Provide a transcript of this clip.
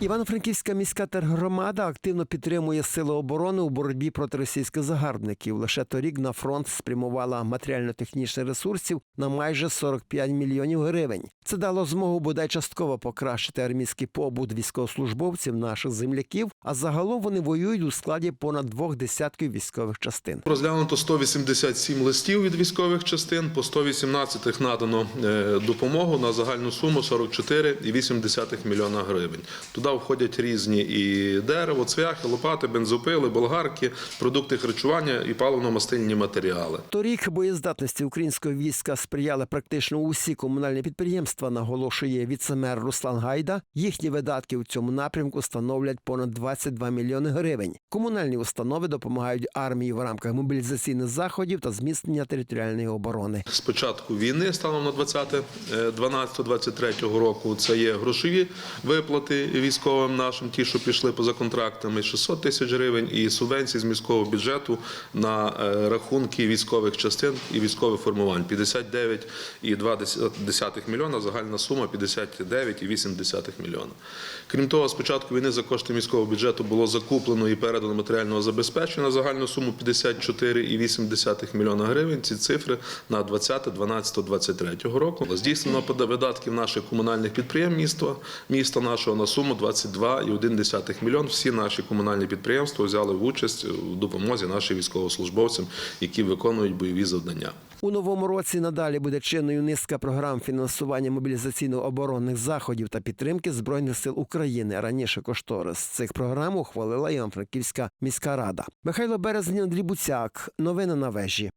Івано-Франківська міська тергромада активно підтримує сили оборони у боротьбі проти російських загарбників. Лише торік на фронт спрямувала матеріально-технічних ресурсів на майже 45 мільйонів гривень. Це дало змогу бодай частково покращити армійський побут військовослужбовців наших земляків. А загалом вони воюють у складі понад двох десятків військових частин. Розглянуто 187 листів від військових частин, по 118 надано е, допомогу на загальну суму 44,8 мільйона гривень. Туди входять різні і дерево, цвяхи, лопати, бензопили, болгарки, продукти харчування і паливно-мастильні матеріали. Торік боєздатності українського війська сприяли практично усі комунальні підприємства, наголошує віцемер Руслан Гайда. Їхні видатки у цьому напрямку становлять понад 22 мільйони гривень. Комунальні установи допомагають армії в рамках мобілізаційних заходів та зміцнення територіальної оборони. З початку війни, станом на 20 е, 12-23 року, це є грошові виплати військовим нашим, ті, що пішли поза контрактами, 600 тисяч гривень, і субвенції з міського бюджету на е, рахунки військових частин і військових формувань 59,2 мільйона, загальна сума 59,8 мільйона. Крім того, з початку війни за кошти міського бюджету було закуплено і передано матеріального забезпечення на загальну суму 54,8 мільйона гривень. Ці цифри на 20, 12, 23 року. Здійснено видатків наших комунальних підприємств міста, міста нашого на суму 22,1 мільйон. Всі наші комунальні підприємства взяли участь у допомозі нашим військовослужбовцям, які виконують бойові завдання. У новому році надалі буде чинною низка програм фінансування мобілізаційно-оборонних заходів та підтримки збройних сил України. Раніше кошторис цих програм ухвалила Івано-Франківська міська рада. Михайло Березень, Андрій Буцяк. Новини на вежі.